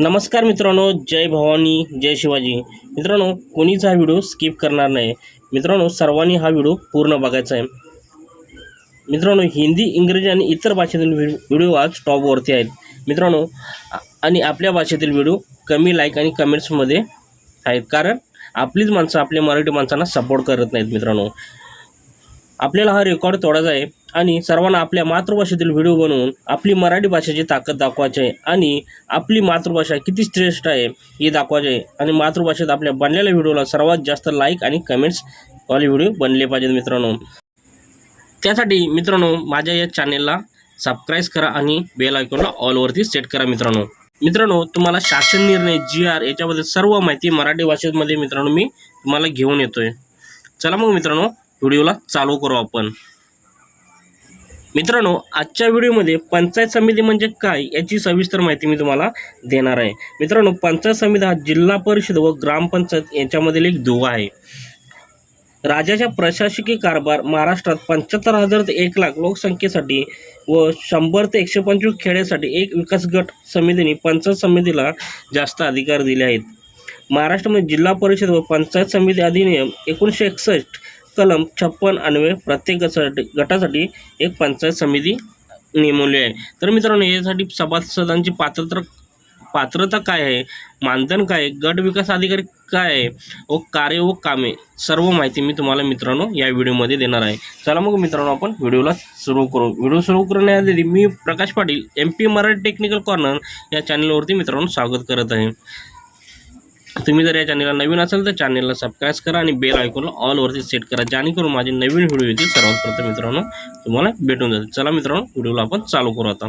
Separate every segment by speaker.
Speaker 1: नमस्कार मित्रांनो जय भवानी जय शिवाजी. मित्रांनो कोणीच हा व्हिडिओ स्किप करणार नाही. मित्रांनो सर्वांनी हा व्हिडिओ पूर्ण बघायचा आहे. मित्रांनो हिंदी इंग्रजी आणि इतर भाषेतील व्हिडिओ आज टॉपवरती आहेत. मित्रांनो आणि आपल्या भाषेतील व्हिडिओ कमी लाईक आणि कमेंट्समध्ये आहेत. कारण आपलीच माणसं आपल्या मराठी माणसांना सपोर्ट करत नाहीत मित्रांनो. आपल्याला हा रेकॉर्ड तोडायचा आहे आणि सर्वांना आपल्या मातृभाषेतील व्हिडिओ बनवून आपली मराठी भाषेची ताकद दाखवायची आहे आणि आपली मातृभाषा किती श्रेष्ठ आहे हे दाखवायचे आहे. आणि मातृभाषेत आपल्या बनलेल्या व्हिडिओला सर्वात जास्त लाईक आणि कमेंट्सवाले व्हिडिओ बनले पाहिजेत मित्रांनो. त्यासाठी मित्रांनो माझ्या या चॅनेलला सबस्क्राईब करा आणि बेल आयकॉनला ऑलवरती सेट करा मित्रांनो. मित्रांनो तुम्हाला शासन निर्णय जी आर याच्याबद्दल सर्व माहिती मराठी भाषेमध्ये मित्रांनो मी तुम्हाला घेऊन येतोय. चला मग मित्रांनो व्हिडिओला चालू करू आपण. मित्रांनो आजच्या व्हिडिओमध्ये पंचायत समिती म्हणजे काय याची सविस्तर माहिती मी तुम्हाला देणार आहे. मित्रांनो पंचायत समिती हा जिल्हा परिषद व ग्रामपंचायत यांच्यामधील एक दुवा आहे. राजाच्या प्रशासकीय कारभार महाराष्ट्रात पंच्याहत्तर हजार ते एक लाख लोकसंख्येसाठी व शंभर ते एकशे पंचवीस खेड्यासाठी एक विकास गट समितीने पंचायत समितीला जास्त अधिकार दिले आहेत. महाराष्ट्रामध्ये जिल्हा परिषद व पंचायत समिती अधिनियम एकोणीसशे एकसष्ट कलम छप्पन अन्वये प्रत्येक गटासाठी गटासाठी एक पंचायत समिती नेमवली आहे. तर मित्रांनो यासाठी सभासदांची पात्रता पात्रता काय आहे? मानधन काय आहे? गट विकास अधिकारी काय आहे? व कार्य व कामे? सर्व माहिती मी तुम्हाला मित्रांनो या व्हिडिओमध्ये देणार आहे. चला मग मित्रांनो आपण व्हिडिओला सुरू करू. व्हिडिओ सुरू करण्याआधी मी Prakash Patil M P Marathi technical corner या चॅनलवरती मित्रांनो स्वागत करत आहे. तुम्ही जर या चॅनलला नवीन असाल तर चॅनलला सबस्क्राईब करा आणि बेल आयकॉनला ऑलवरती सेट करा जेणेकरून माझे नवीन व्हिडिओ येतील सर्वात प्रथम मित्रांनो. तुम्हाला भेटून जातील. चला मित्रांनो व्हिडिओला आपण चालू करू आता.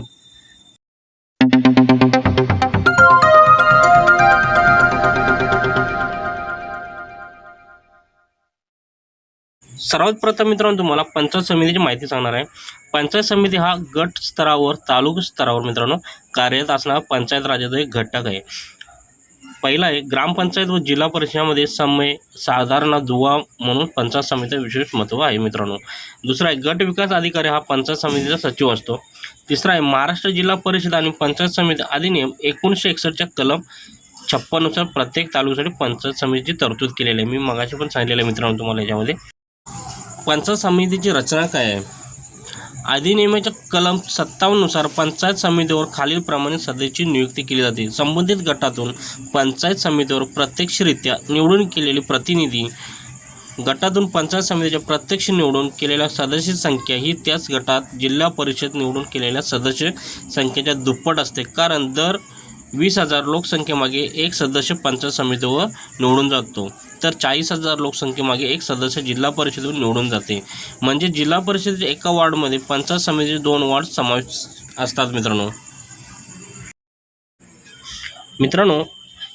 Speaker 1: सर्वात प्रथम मित्रांनो तुम्हाला पंचायत समितीची माहिती सांगणार आहे. पंचायत समिती हा गट स्तरावर तालुका स्तरावर मित्रांनो कार्यरत असणारा पंचायत राजाचा एक घटक आहे. पहिला आहे ग्रामपंचायत व जिल्हा परिषदामध्ये समय साधारण दुवा म्हणून पंचायत समितीचं विशेष महत्त्व आहे मित्रांनो. दुसरा आहे गट विकास अधिकारी हा पंचायत समितीचा सचिव असतो. तिसरा आहे महाराष्ट्र जिल्हा परिषद आणि पंचायत समिती अधिनियम एकोणीसशे एकसष्टच्या कलम छप्पननुसार प्रत्येक तालुक्यासाठी पंचायत समितीची तरतूद केलेली आहे. मी मगाशी पण सांगितलेलं आहे मित्रांनो तुम्हाला याच्यामध्ये. पंचायत समितीची रचना काय आहे? अधिनियमाच्या कलम सत्तावन्ननुसार पंचायत समितीवर खालीलप्रमाणे सदस्याची नियुक्ती केली जाते. संबंधित गटातून पंचायत समितीवर प्रत्यक्षरित्या निवडून केलेले प्रतिनिधी गटातून पंचायत समितीच्या प्रत्यक्ष निवडून केलेल्या सदस्य संख्या ही त्याच गटात जिल्हा परिषद निवडून केलेल्या सदस्य संख्येच्या दुप्पट असते. कारण दर वीस हजार लोकसंख्येमागे एक सदस्य पंचायत समितीवर निवडून जातो. तर चाळीस हजार लोकसंख्येमागे एक सदस्य जिल्हा परिषदेवर निवडून जाते. म्हणजे जिल्हा परिषदेच्या एका वॉर्डमध्ये पंचायत समितीचे दोन वॉर्ड समावेश असतात मित्रांनो. मित्रांनो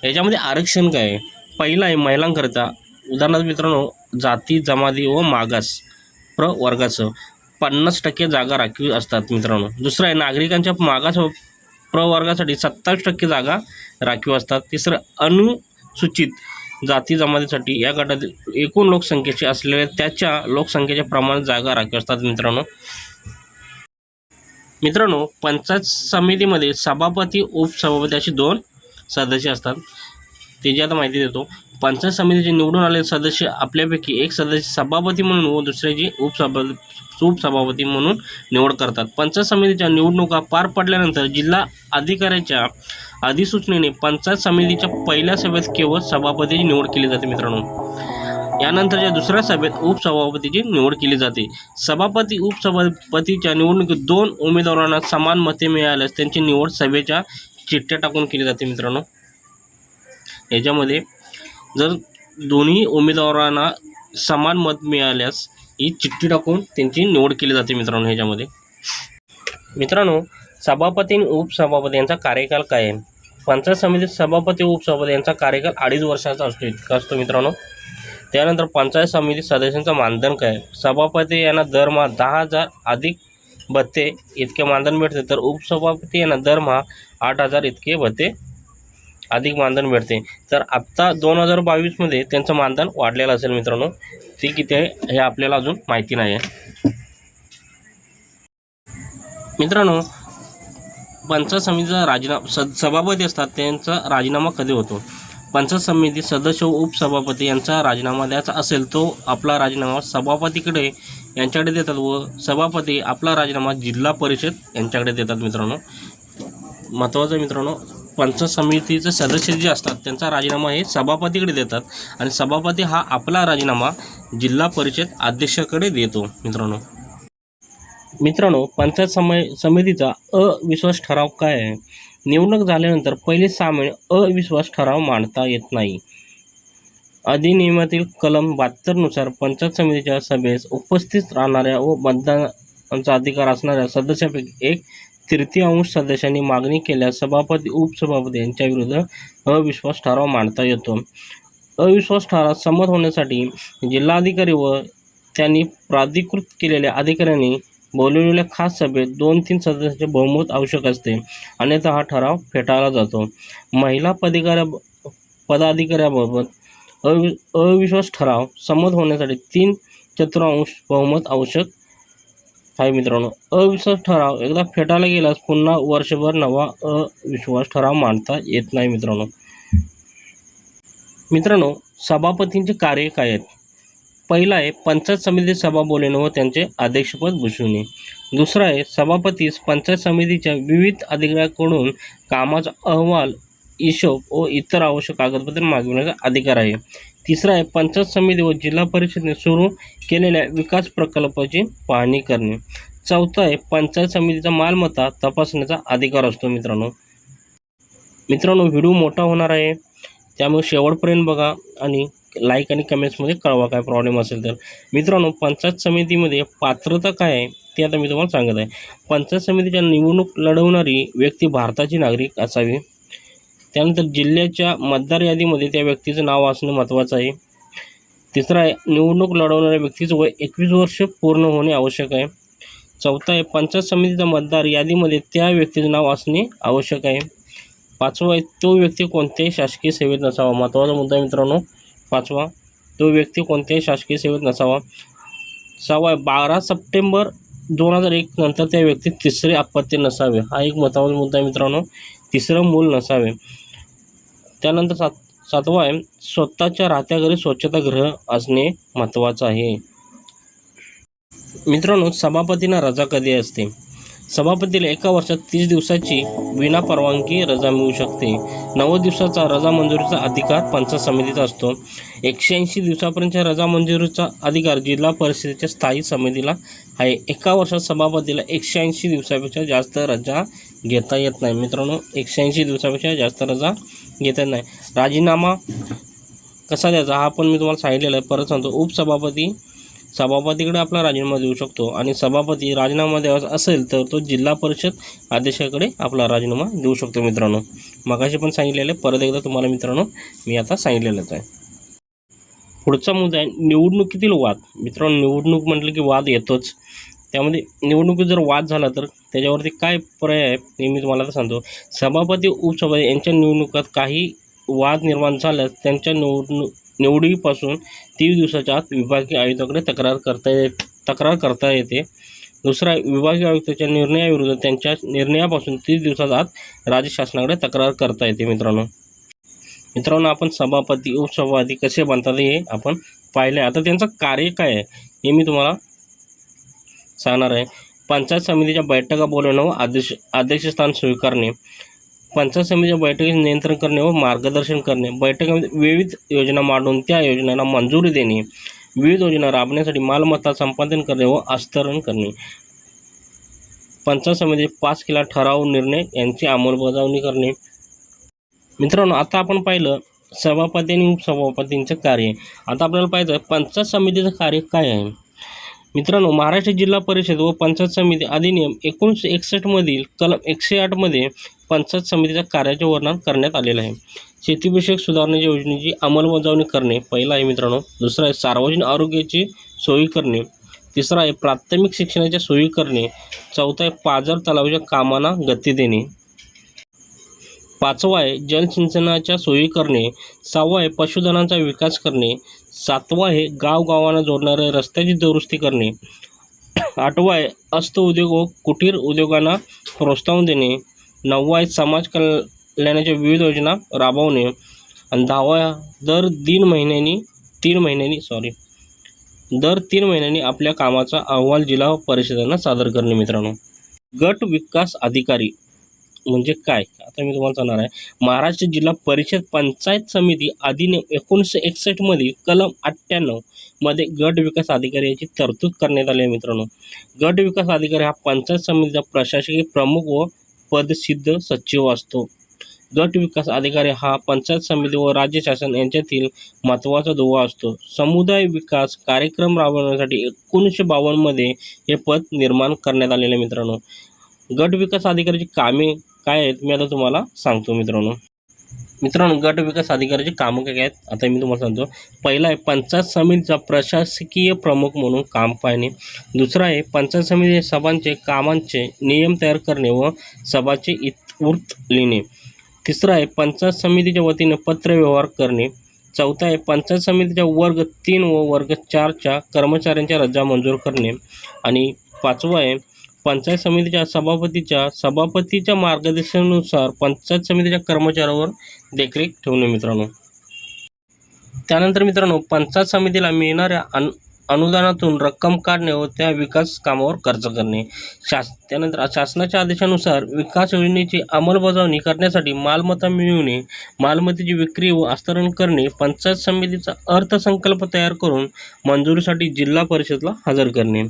Speaker 1: याच्यामध्ये आरक्षण काय आहे? पहिलं आहे महिलांकरिता. उदाहरणार्थ मित्रांनो जाती जमाती व मागास प्रवर्गाचं पन्नास टक्के जागा राखीव असतात मित्रांनो. दुसरं आहे नागरिकांच्या मागास प्रवर्गासाठी सत्तावीस टक्के जागा राखीव असतात. तिसरं अनुसूचित जाती जमातीसाठी या गटातील एकूण लोकसंख्येची असलेल्या त्याच्या लोकसंख्येच्या प्रमाणात जागा राखीव असतात मित्रांनो. मित्रांनो पंचायत समितीमध्ये सभापती उपसभापती अशी दोन सदस्य असतात. त्याची आता माहिती देतो. पंचायत समितीचे निवडून आलेले सदस्य आपल्यापैकी एक सदस्य सभापती म्हणून व दुसऱ्याची उपसभा उपसभापती म्हणून निवड करतात. पंचायत समितीच्या निवडणुका पार पडल्यानंतर जिल्हा अधिकाऱ्याच्या अधिसूचनेने पंचायत समितीच्या पहिल्या सभेत केवळ सभापतीची निवड केली जाते मित्रांनो. यानंतरच्या दुसऱ्या सभेत उपसभापतीची निवड केली जाते. सभापती उपसभापतीच्या निवडणुकीत दोन उमेदवारांना समान मते मिळाल्यास त्यांची निवड सभेच्या चिठ्ठ्या टाकून केली जाते मित्रांनो. याच्यामध्ये जर दोन्ही उमेदवारांना समान मत मिळाल्यास ही चिठ्ठी टाकून त्यांची निवड केली जाते मित्रांनो ह्याच्यामध्ये. मित्रांनो सभापती आणि उपसभापती यांचा कार्यकाल काय आहे? पंचायत समितीत सभापती उपसभापती यांचा कार्यकाल अडीच वर्षाचा असतो इतका असतो मित्रांनो. त्यानंतर पंचायत समिती सदस्यांचा मानधन काय आहे? सभापती यांना दरमहा दहा हजार अधिक भत्ते इतके मानधन भेटते तर उपसभापती यांना दरमहा आठ हजार इतके भत्ते अधिक मानधन भेटते तर आत्ता दोन हजार बावीसमध्ये त्यांचं मानधन वाढलेलं असेल मित्रांनो. ते किती आहे हे आपल्याला अजून माहिती नाही आहे मित्रांनो पंचायत समितीचा राजीनामा स सभापती असतात त्यांचा राजीनामा कधी होतो? पंचायत समिती सदस्य व उपसभापती यांचा राजीनामा द्यायचा असेल तो आपला राजीनामा सभापतीकडे यांच्याकडे देतात व सभापती आपला राजीनामा जिल्हा परिषद यांच्याकडे देतात मित्रांनो. महत्त्वाचं मित्रांनो पंचायत समितीचे सदस्य जे असतात त्यांचा राजीनामा हे सभापतीकडे देतात आणि सभापती हा आपला राजीनामा जिल्हा परिषद अध्यक्षाकडे देतो मित्रांनो. मित्रांनो पंचायत समय समितीचा अविश्वास ठराव काय आहे? निवडणूक झाल्यानंतर पहिले सहा महिने अविश्वास ठराव मांडता येत नाही. अधिनियमातील कलम बहात्तरनुसार पंचायत समितीच्या सभेस उपस्थित राहणाऱ्या व मतदानाचा अधिकार असणाऱ्या सदस्यापैकी एक तृतीयांश सदस्यांनी मागणी केल्यास सभापती उपसभापती यांच्या विरुद्ध अविश्वास ठराव मांडता येतो. अविश्वास ठराव संमत होण्यासाठी जिल्हाधिकारी व त्यांनी प्राधिकृत केलेल्या अधिकाऱ्यांनी बोलवलेल्या खास सभेत दोन तीन सदस्यांचे बहुमत आवश्यक असते. अन्यथा हा ठराव फेटाळला जातो. महिला पदाधिकाऱ्या पदाधिकाऱ्याबाबत अवि अविश्वास ठराव संमत होण्यासाठी तीन चतुर्थांश बहुमत आवश्यक हाय मित्रांनो अविश्वास ठराव. एकदा फेटाळला गेल्यास पुन्हा वर्षभर नवा अविश्वास ठराव मांडता येत नाही मित्रांनो. मित्रांनो सभापतींचे कार्य काय आहेत? पहिला आहे पंचायत समिती सभा बोलणे व त्यांचे अध्यक्षपद भूषवणे. दुसरा आहे सभापतीस पंचायत समितीच्या विविध अधिकाऱ्यांकडून कामाचा अहवाल हिशोब व इतर आवश्यक कागदपत्रे मागविण्याचा अधिकार आहे. तिसरा आहे पंचायत समिती व जिल्हा परिषदेने सुरू केलेल्या विकास प्रकल्पाची पाहणी करणे. चौथा आहे पंचायत समितीचा मालमत्ता तपासण्याचा अधिकार असतो मित्रांनो. मित्रांनो व्हिडिओ मोठा होणार आहे. त्यामुळे शेवटपर्यंत बघा आणि लाईक आणि कमेंट्समध्ये कळवा काय प्रॉब्लेम असेल तर. मित्रांनो पंचायत समितीमध्ये पात्रता काय आहे ते आता मी तुम्हाला सांगत आहे. पंचायत समितीच्या निवडणूक लढवणारी व्यक्ती भारताची नागरिक असावी. त्यानंतर जिल्ह्याच्या मतदार यादीमध्ये त्या व्यक्तीचं नाव असणं महत्त्वाचं आहे. तिसरं आहे निवडणूक लढवणाऱ्या व्यक्तीचं वय एकवीस वर्ष पूर्ण होणे आवश्यक आहे. चौथा आहे पंचायत समितीचा मतदार यादीमध्ये त्या व्यक्तीचं नाव असणे आवश्यक आहे. पाचवा आहे तो व्यक्ती कोणत्याही शासकीय सेवेत नसावा. महत्त्वाचा मुद्दा मित्रांनो पाचवा तो व्यक्ती कोणत्याही शासकीय सेवेत नसावा. सहावा आहे बारा सप्टेंबर दोन हजार एक नंतर त्या व्यक्तीत तिसरे अपत्य नसावे. हा एक महत्त्वाचा मुद्दा आहे मित्रांनो तिसरं मूल नसावे. त्यानंतर सात सातवा आहे स्वतःच्या राहत्या घरी स्वच्छतागृह असणे महत्त्वाचं आहे. मित्रांनो सभापतींना रजा कधी असते? सभापतीला एका वर्षात तीस दिवसाची विना परवानगी रजा मिळू शकते. नव्वद दिवसाचा रजा मंजुरीचा अधिकार पंचायत समितीचा असतो. एकशे ऐंशी दिवसापर्यंतच्या रजा मंजुरीचा अधिकार जिल्हा परिषदेच्या स्थायी समितीला आहे. एका वर्षात सभापतीला एकशे ऐंशी दिवसापेक्षा जास्त रजा घेता येत नाही. मित्रांनो एकशे ऐंशी दिवसापेक्षा जास्त रजा घेता येत नाही. राजीनामा कसा द्यायचा हा पण मी तुम्हाला सांगितलेला आहे. परत सांगतो उपसभापती सभापतीकडे आपला राजीनामा देऊ शकतो आणि सभापती राजीनामा द्यायचा असेल तर तो जिल्हा परिषद अध्यक्षाकडे आपला राजीनामा देऊ शकतो मित्रांनो. मगाशी पण सांगितलेलं आहे परत एकदा तुम्हाला मित्रांनो मी आता सांगितलेलंच आहे. पुढचा मुद्दा आहे निवडणुकीतील वाद. मित्रांनो निवडणूक म्हटलं की वाद येतोच. त्यामध्ये निवडणुकीत जर वाद झाला तर त्याच्यावरती काय पर्याय आहे हे मी तुम्हाला आता सांगतो. सभापती उपसभापती यांच्या निवडणुकात काही वाद निर्माण झाल्यास त्यांच्या निवडणूक निवडीपासून तीस दिवसाच्या आत विभागीय आयुक्ताकडे तक्रार करता ये तक्रार करता येते. दुसरा विभागीय आयुक्ताच्या निर्णयाविरुद्ध त्यांच्या निर्णयापासून तीस दिवसाच्या आत राज्य शासनाकडे तक्रार करता येते मित्रांनो. मित्रांनो आपण सभापती उपसभापती कसे बनतात हे आपण पाहिले. आता त्यांचं कार्य काय आहे हे मी तुम्हाला सांगणार आहे. पंचायत समितीच्या बैठका बोलवणं व अध्यक्ष अध्यक्षस्थान स्वीकारणे. पंचायत समितीच्या बैठकीचे नियंत्रण करणे व मार्गदर्शन करणे. बैठकीमध्ये विविध योजना मांडून त्या योजनांना मंजुरी देणे. विविध योजना राबण्यासाठी मालमत्ता संपादन करणे व अस्तरण करणे. पंचायत समिती पास केला ठराव निर्णय यांची अंमलबजावणी करणे. मित्रांनो आता आपण पाहिलं सभापती आणि उपसभापतींचं कार्य. आता आपल्याला पाहिजे पंचायत समितीचं कार्य काय आहे? मित्रांनो महाराष्ट्र जिल्हा परिषद व पंचायत समिती अधिनियम एकोणीसशे एकसष्टमधील कलम एकशे आठमध्ये पंचायत समितीच्या कार्याचे वर्णन करण्यात आलेलं आहे. शेतीविषयक सुधारण्याच्या योजनेची अंमलबजावणी करणे पहिला आहे मित्रांनो. दुसरा आहे सार्वजनिक आरोग्याची सोयी करणे. तिसरा आहे प्राथमिक शिक्षणाच्या सोयी करणे. चौथा आहे पाझर तलावाच्या कामांना गती देणे. पाचवा आहे जलसिंचनाच्या सोयी करणे. सहावा आहे पशुधनाचा विकास करणे. सातवा आहे गावगावांना जोडणाऱ्या रस्त्याची दुरुस्ती करणे. आठवा आहे अस्त उद्योग व कुटीर उद्योगांना प्रोत्साहन देणे. नववा आहे समाज कल्याणाच्या विविध योजना राबवणे. आणि दहावा दर तीन महिन्यांनी तीन महिन्यांनी सॉरी दर तीन महिन्यांनी आपल्या कामाचा अहवाल जिल्हा परिषदांना सादर करणे मित्रांनो. गट विकास अधिकारी म्हणजे काय? आता मी तुम्हाला सांगणार आहे. महाराष्ट्र जिल्हा परिषद पंचायत समिती अधिनियम एकोणीसशे एकसष्टमधील कलम अठ्ठ्याण्णवमध्ये गट विकास अधिकारी याची तरतूद करण्यात आली आहे मित्रांनो. गट विकास अधिकारी हा पंचायत समितीचा प्रशासकीय प्रमुख व पदसिद्ध सचिव असतो. गट विकास अधिकारी हा पंचायत समिती व राज्य शासन यांच्यातील महत्त्वाचा दुवा असतो. समुदाय विकास कार्यक्रम राबवण्यासाठी एकोणीसशे बावन्नमध्ये हे पद निर्माण करण्यात आलेले मित्रांनो. गट विकास अधिकाऱ्याची कामे काय आहेत मी आता तुम्हाला सांगतो मित्रांनो. मित्रांनो गट विकास अधिकाऱ्याचे कामं काय आहेत? आता मी तुम्हाला सांगतो. पहिला आहे पंचायत समितीचा प्रशासकीय प्रमुख म्हणून काम पाहणे. दुसरा आहे पंचायत समिती सभांचे कामांचे नियम तयार करणे व सभाचे इतवृत्त लिहिणे. तिसरं आहे पंचायत समितीच्या वतीने पत्रव्यवहार करणे. चौथा आहे पंचायत समितीच्या वर्ग तीन व वर्ग चारच्या कर्मचाऱ्यांच्या रजा मंजूर करणे. आणि पाचवं आहे पंचायत समितीच्या सभापतीच्या सभापतीच्या मार्गदर्शनानुसार पंचायत समितीच्या कर्मचाऱ्यावर देखरेख ठेवणे मित्रांनो. त्यानंतर मित्रांनो पंचायत समितीला मिळणाऱ्या अन अनुदानातून रक्कम काढणे व त्या विकास कामावर खर्च करणे. शास त्यानंतर शासनाच्या आदेशानुसार विकास योजनेची अंमलबजावणी करण्यासाठी मालमत्ता मिळवणे मालमत्तेची विक्री व हस्तरण करणे पंचायत समितीचा अर्थसंकल्प तयार करून मंजुरीसाठी जिल्हा परिषदला हजर करणे.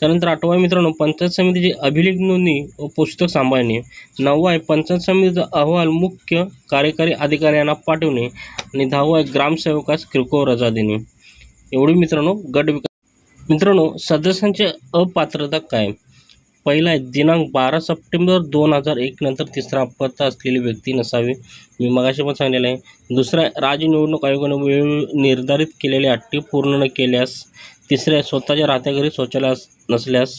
Speaker 1: त्यानंतर आठवा आहे मित्रांनो पंचायत समितीची अभिलेख नोंदणी व पुस्तक सांभाळणे. नववा आहे पंचायत समितीचा अहवाल मुख्य कार्यकारी अधिकाऱ्यांना पाठवणे आणि दहावा आहे ग्रामसेवकास किरकोळ रजा देणे. एवढी मित्रांनो गट विकास मित्रांनो सदस्यांची अपात्रता काय? पहिला आहे दिनांक बारा सप्टेंबर दोन हजार एक नंतर तिसरा अपत्ता असलेली व्यक्ती नसावी मी मगाशी पण सांगितलेलं आहे. दुसरा राज्य निवडणूक आयोगाने वेळ निर्धारित केलेल्या अटी पूर्ण न केल्यास तिसरे स्वतःच्या राहत्या घरी शौचालय नसल्यास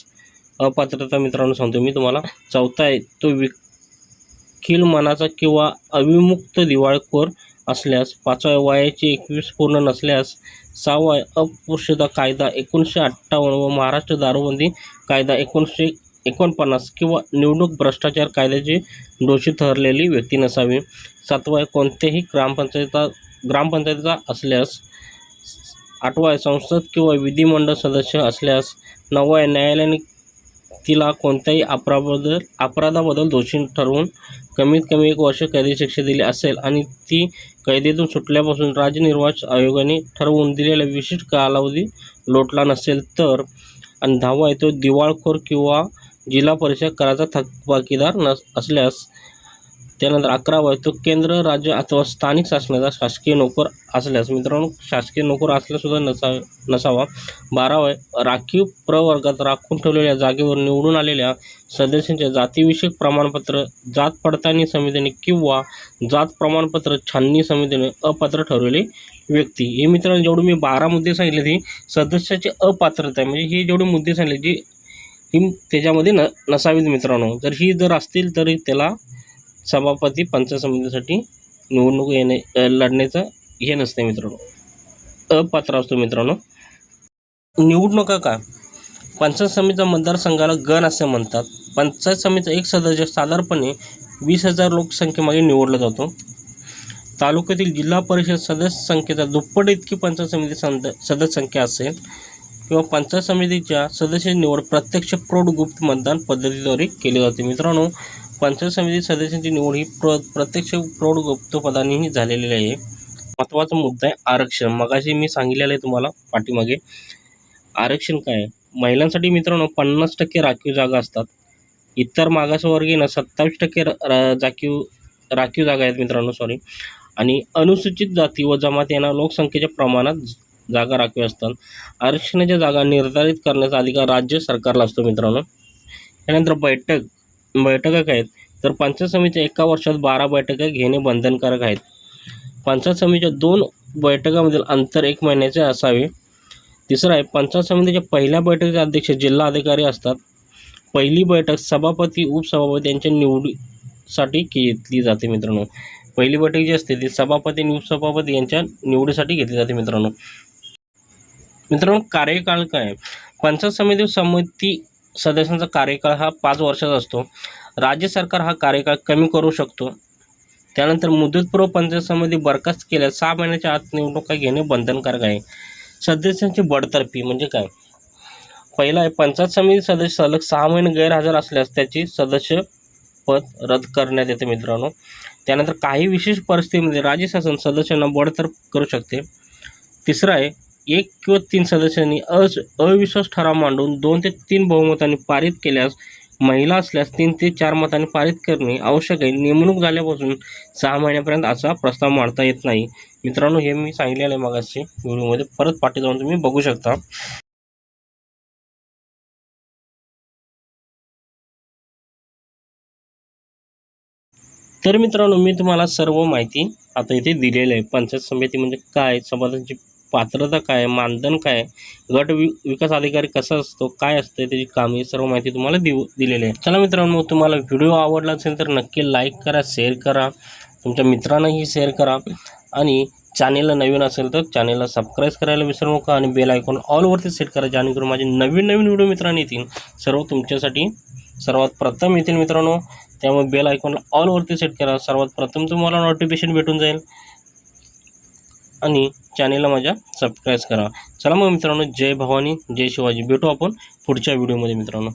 Speaker 1: अपात्रता मित्रांनो सांगतो मी तुम्हाला. चौथा आहे तो वकील मनाचा किंवा अविमुक्त दिवाळखोर असल्यास पाचवा वयाचे वयाची एकवीस पूर्ण नसल्यास सहावा आहे कायदा एकोणीसशे अठ्ठावन्न व महाराष्ट्र दारूबंदी कायदा एकोणीसशे एकोणपन्नास किंवा निवडणूक भ्रष्टाचार कायद्याची दोषी ठरलेली व्यक्ती नसावी. सातवा कोणत्याही ग्रामपंचायता ग्रामपंचायतीचा असल्यास आठवा आहे संसद किंवा विधिमंडळ सदस्य असल्यास नववा आहे न्यायालयाने तिला कोणत्याही अपराबद्दल अपराधाबद्दल दोषी ठरवून कमीत कमी एक वर्ष कैदी शिक्षा दिली असेल आणि ती कैदेतून सुटल्यापासून राज्य निर्वाचन आयोगाने ठरवून दिलेला विशिष्ट कालावधी लोटला नसेल तर आणि दहावा आहे तो दिवाळखोर किंवा जिल्हा परिषद कराचा थकबाकीदार नस असल्यास त्यानंतर अकरावा आहे तो केंद्र राज्य अथवा स्थानिक शासनाचा शासकीय नोकर असल्यास मित्रांनो शासकीय नोकर असल्यासुद्धा नसा नसावा. बारावा राखीव प्रवर्गात राखून ठेवलेल्या जागेवर निवडून आलेल्या सदस्यांच्या जातीविषयक प्रमाणपत्र जात पडताळणी समितीने किंवा जात प्रमाणपत्र छाननी समितीने अपात्र ठरवलेली व्यक्ती हे मित्रांनो जेवढे मी बारा मुद्दे सांगितले ती सदस्याची अपात्रता आहे म्हणजे हे जेवढे मुद्दे सांगितले जी ही त्याच्यामध्ये न नसावीत मित्रांनो. जर ही जर असतील तरी त्याला सभापती पंचायत समितीसाठी निवडणूक येणे लढण्याचं हे नसते मित्रांनो. अपात्र असतो मित्रांनो. निवडणुका का? पंचायत समितीचा मतदारसंघाला गण असे म्हणतात. पंचायत समितीचा एक सदस्य साधारणपणे वीस हजार लोकसंख्येमागे निवडला जातो. तालुक्यातील जिल्हा परिषद सदस्य संख्येचा दुप्पट इतकी पंचायत समिती संद सदस्य संख्या असेल किंवा पंचायत समितीच्या सदस्य निवड प्रत्यक्ष प्रौढ गुप्त मतदान पद्धतीद्वारे केली जाते. मित्रांनो पंचायत समिती सदस्यांची निवड ही प्र प्रत्यक्ष प्रौढ गुप्त झालेली आहे. महत्त्वाचा मुद्दा आहे आरक्षण. मगाशी मी सांगितलेलं आहे तुम्हाला पाठीमागे. आरक्षण काय? आहे महिलांसाठी मित्रांनो पन्नास टक्के राखीव जागा असतात. इतर मागासवर्गीयांना सत्तावीस टक्के राखीव राखीव जागा आहेत मित्रांनो सॉरी आणि अनुसूचित जाती व जमाती यांना लोकसंख्येच्या प्रमाणात जागा राखीव असतात. आरक्षणाच्या जागा निर्धारित करण्याचा अधिकार राज्य सरकारला असतो मित्रांनो. त्यानंतर बैठक. बैठका काय आहेत तर पंचायत समितीच्या एका वर्षात बारा बैठका घेणे बंधनकारक आहेत. पंचायत समितीच्या दोन बैठकामधील अंतर एक महिन्याचे असावे. तिसरं आहे पंचायत समितीच्या पहिल्या बैठकीचे अध्यक्ष जिल्हा अधिकारी असतात. पहिली बैठक सभापती उपसभापती यांच्या निवडीसाठी घेतली जाते मित्रांनो. पहिली बैठक जी असते ती सभापती आणि उपसभापती यांच्या निवडीसाठी घेतली जाते मित्रांनो. मित्रांनो कार्यकाळ काय आहे? पंचायत समिती समिती सदस्यांचा कार्यकाळ हा पाच वर्षाचा असतो. राज्य सरकार हा कार्यकाळ कमी करू शकतो. त्यानंतर मुदतपूर्व पंचायत समिती बरखास्त केल्यास सहा महिन्याच्या आत निवडणुका घेणे बंधनकारक आहे. सदस्यांची बडतर्फी म्हणजे काय? पहिला आहे पंचायत समिती सदस्य सलग सहा महिने गैरहजर असल्यास त्याची सदस्य पद रद्द करण्यात येते मित्रांनो. त्यानंतर काही विशेष परिस्थितीमध्ये राज्य शासन सदस्यांना बडतर्फ करू शकते. तिसरं आहे एक किंवा तीन सदस्यांनी अस अविश्वास ठराव मांडून दोन ते तीन बहुमतांनी पारित केल्यास महिला असल्यास तीन ते चार मतांनी पारित करणे आवश्यक आहे. नेमणूक झाल्यापासून सहा महिन्यापर्यंत असा प्रस्ताव मांडता येत नाही. मित्रांनो हे मी सांगितलेलं आहे मगाशी. व्हिडिओमध्ये परत पाठी जाऊन तुम्ही बघू शकता. तर मित्रांनो मी तुम्हाला सर्व माहिती आता इथे दिलेली आहे. पंचायत समिती म्हणजे काय? सभासदांची पात्रता काय मानधन काय गट वि विकास अधिकारी कसा असतो काय असतं त्याची कामे सर्व माहिती तुम्हाला देऊ दिलेली आहे. चला मित्रांनो तुम्हाला व्हिडिओ आवडला असेल तर नक्की लाईक करा शेअर करा तुमच्या मित्रांनाही शेअर करा आणि चॅनेलला नवीन असेल तर चॅनेलला सबस्क्राईब करायला विसरू नका आणि बेल आयकॉन ऑलवरती सेट करा जेणेकरून माझे नवीन नवीन व्हिडिओ मित्रांनी येतील. सर्व तुमच्यासाठी सर्वात प्रथम येतील मित्रांनो. त्यामुळे बेल आयकॉनला ऑलवरती सेट करा. सर्वात प्रथम तुम्हाला नोटिफिकेशन भेटून जाईल. आणि चॅनेलला माझ्या सबस्क्राईब करा. चला मग मित्रांनो जय भवानी जय शिवाजी. भेटू आपण पुढच्या व्हिडिओमध्ये मित्रांनो.